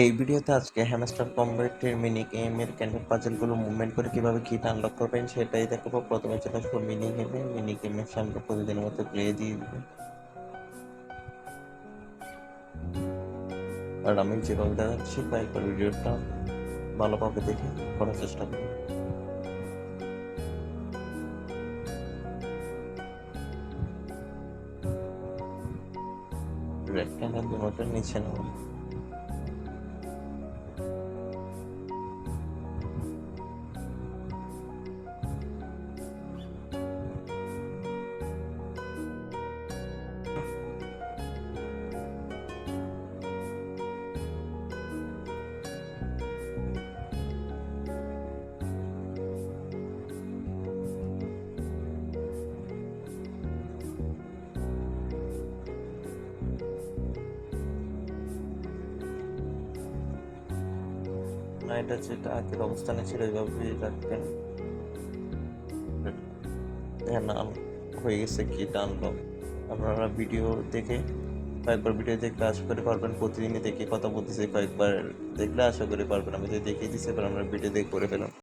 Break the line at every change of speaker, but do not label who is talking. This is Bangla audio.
এই ভিডিওতে আজকে হ্যামস্টার কম্বেটের মিনি গেমের ক্যান্ডেল পাজলগুলো মুভমেন্ট করে কীভাবে কিট আনলক করবেন সেটাই দেখাবো। প্রথমে চলে আসব মিনি গেমে মিনি গেমের সামনে প্রতিদিনের মতো প্লে দিয়ে দিবে। আর আমি যেভাবে দেখাচ্ছি কয়েকবার ভিডিওটা ভালোভাবে দেখে করার চেষ্টা করুন রেক্ট্যাঙ্গেল দুটোর নিচে নেব এটা যেটা আগের অবস্থানে ছিল এইভাবে রাখবেন হ্যাঁ নাম হয়ে গেছে কি আনলক আপনারা ভিডিও দেখে, কয়েকবার ভিডিও দেখলে আশা করে পারবেন, প্রতিদিনই দেখে কথা বলতেছে, কয়েকবার দেখলে আশা করে পারবেন, আমি যদি দেখিয়ে দিচ্ছি এবার আমরা ভিডিও দেখে করে ফেলাম